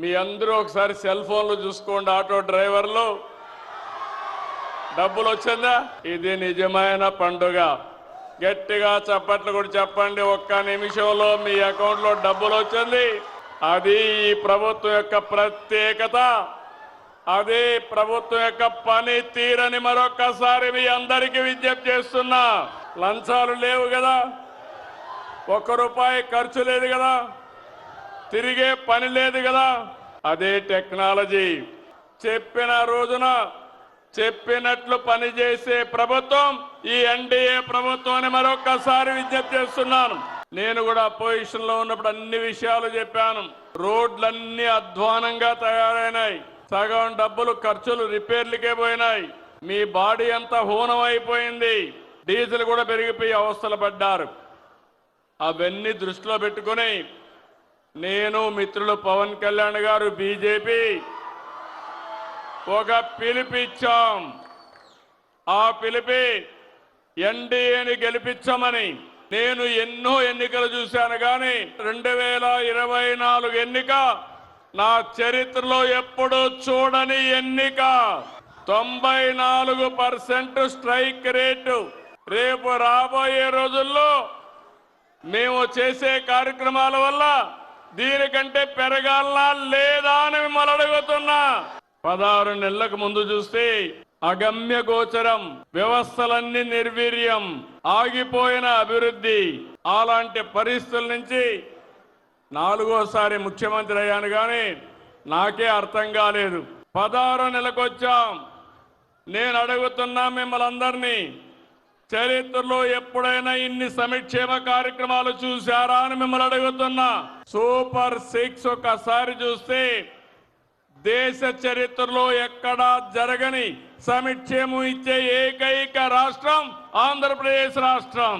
మీ అందరూ ఒకసారి సెల్ ఫోన్లు చూసుకోండి ఆటో డ్రైవర్లు. డబ్బులు వచ్చిందా? ఇది నిజమైన పండుగ. గట్టిగా చప్పట్లు కూడా చెప్పండి ఒక్క నిమిషంలో మీ అకౌంట్లో డబ్బులు వచ్చింది. అది ఈ ప్రభుత్వం యొక్క ప్రత్యేకత. అదే ప్రభుత్వం యొక్క పని తీరని మరొక్కసారి మీ అందరికీ విజ్ఞప్తి చేస్తున్నా. లంచాలు లేవు కదా? ఒక్క రూపాయి ఖర్చు లేదు కదా? తిరిగే పని లేదు కదా. అదే టెక్నాలజీ. చెప్పిన రోజున చెప్పినట్లు పనిచేసే ప్రభుత్వం ఈ ఎన్డీఏ ప్రభుత్వం అని విజ్ఞప్తి చేస్తున్నాను. నేను కూడా అపోజిషన్లో ఉన్నప్పుడు అన్ని విషయాలు చెప్పాను. రోడ్లన్నీ అధ్వానంగా తయారైనాయి. సగం డబ్బులు ఖర్చులు రిపేర్లకే పోయినాయి. మీ బాడీ అంతా హూనం అయిపోయింది. డీజిల్ కూడా పెరిగిపోయి అవస్థలు పడ్డారు. అవన్నీ దృష్టిలో పెట్టుకుని నేను మిత్రులు పవన్ కళ్యాణ్ గారు బీజేపీ. ఒక పిలిపిచ్చాం. ఆ పిలిపి ఎన్డీఏని గెలిపించమని నేను ఎన్నో ఎన్నికలు చూశాను కానీ రెండు వేల ఇరవై నాలుగు ఎన్నిక నా చరిత్రలో ఎప్పుడూ చూడని ఎన్నిక. తొంభై నాలుగు పర్సెంట్ స్ట్రైక్ రేటు. రేపు రాబోయే రోజుల్లో మేము చేసే కార్యక్రమాల వల్ల దీనికంటే పెరగాలనా లేదా అని మిమ్మల్ని అడుగుతున్నా. పదహారు నెలలకు ముందు చూస్తే అగమ్య గోచరం వ్యవస్థలన్నీ నిర్వీర్యం ఆగిపోయిన అభివృద్ధి. అలాంటి పరిస్థితుల నుంచి నాలుగోసారి ముఖ్యమంత్రి అయ్యాను కానీ నాకే అర్థం కాలేదు. పదహారు నెలకొచ్చాం. నేను అడుగుతున్నా మిమ్మల్ని అందరినీ చరిత్రలో ఎప్పుడైనా ఇన్ని సంక్షేమ కార్యక్రమాలు చూశారా అని మిమ్మల్ని అడుగుతున్నా. సూపర్ సిక్స్ ఒకసారి చూస్తే దేశ చరిత్రలో ఎక్కడా జరగని సంక్షేమం ఇచ్చే ఏకైక రాష్ట్రం ఆంధ్రప్రదేశ్ రాష్ట్రం.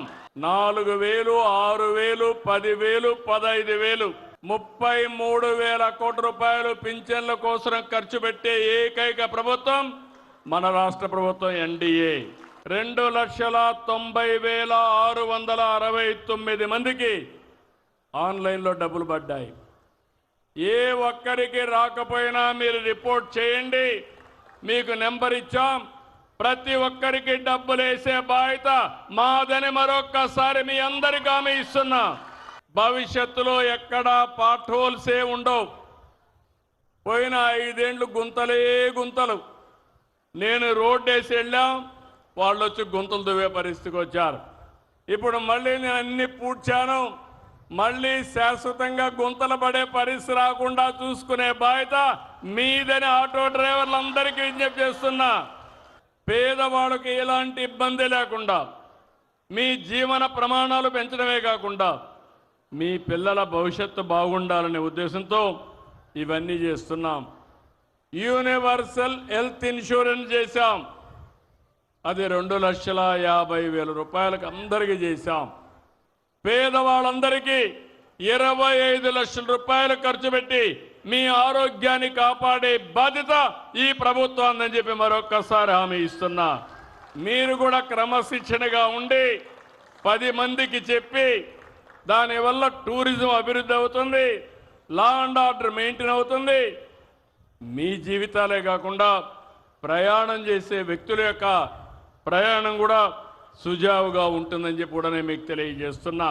నాలుగు వేలు ఆరు వేలు పది వేలు వేలు ముప్పై మూడు వేల కోట్ల రూపాయలు పింఛన్ల కోసం ఖర్చు పెట్టే ఏకైక ప్రభుత్వం మన రాష్ట్ర ప్రభుత్వం ఎన్డీఏ. రెండు లక్షల తొంభై వేల ఆరు వందల అరవై తొమ్మిది మందికి ఆన్లైన్లో డబ్బులు పడ్డాయి. ఏ ఒక్కరికి రాకపోయినా మీరు రిపోర్ట్ చేయండి. మీకు నెంబర్ ఇచ్చాం. ప్రతి ఒక్కరికి డబ్బులు వేసే బాధ్యత మాదని మరొక్కసారి మీ అందరికీ ఆమె ఇస్తున్నా. భవిష్యత్తులో ఎక్కడా పార్ట్ హోల్సే ఉండవు. పోయిన ఐదేండ్లు గుంతలే గుంతలు. నేను రోడ్డు వేసి వెళ్ళాం. వాళ్ళు వచ్చి గుంతలు దువ్వే పరిస్థితికి వచ్చారు. ఇప్పుడు మళ్ళీ నేను అన్ని పూడ్చాను. మళ్ళీ శాశ్వతంగా గుంతలు పడే పరిస్థితి రాకుండా చూసుకునే బాధ్యత మీదని ఆటో డ్రైవర్లందరికీ విజ్ఞప్తి చేస్తున్నా. పేదవాళ్ళకి ఎలాంటి ఇబ్బంది లేకుండా మీ జీవన ప్రమాణాలు పెంచడమే కాకుండా మీ పిల్లల భవిష్యత్తు బాగుండాలనే ఉద్దేశంతో ఇవన్నీ చేస్తున్నాం. యూనివర్సల్ హెల్త్ ఇన్సూరెన్స్ చేశాం. అది రెండు లక్షల యాభై వేల రూపాయలకు అందరికీ చేశాం. పేదవాళ్ళందరికీ ఇరవై ఐదు లక్షల రూపాయలు ఖర్చు పెట్టి మీ ఆరోగ్యాన్ని కాపాడే బాధ్యత ఈ ప్రభుత్వాన్ని అందని చెప్పి మరొక్కసారి హామీ ఇస్తున్నా. మీరు కూడా క్రమశిక్షణగా ఉండి పది మందికి చెప్పి దానివల్ల టూరిజం అభివృద్ధి అవుతుంది లా అండ్ ఆర్డర్ మెయింటైన్ అవుతుంది. మీ జీవితాలే కాకుండా ప్రయాణం చేసే వ్యక్తుల యొక్క ప్రయాణం కూడా సుజావుగా ఉంటుందని చెప్పి కూడా నేను మీకు తెలియజేస్తున్నా.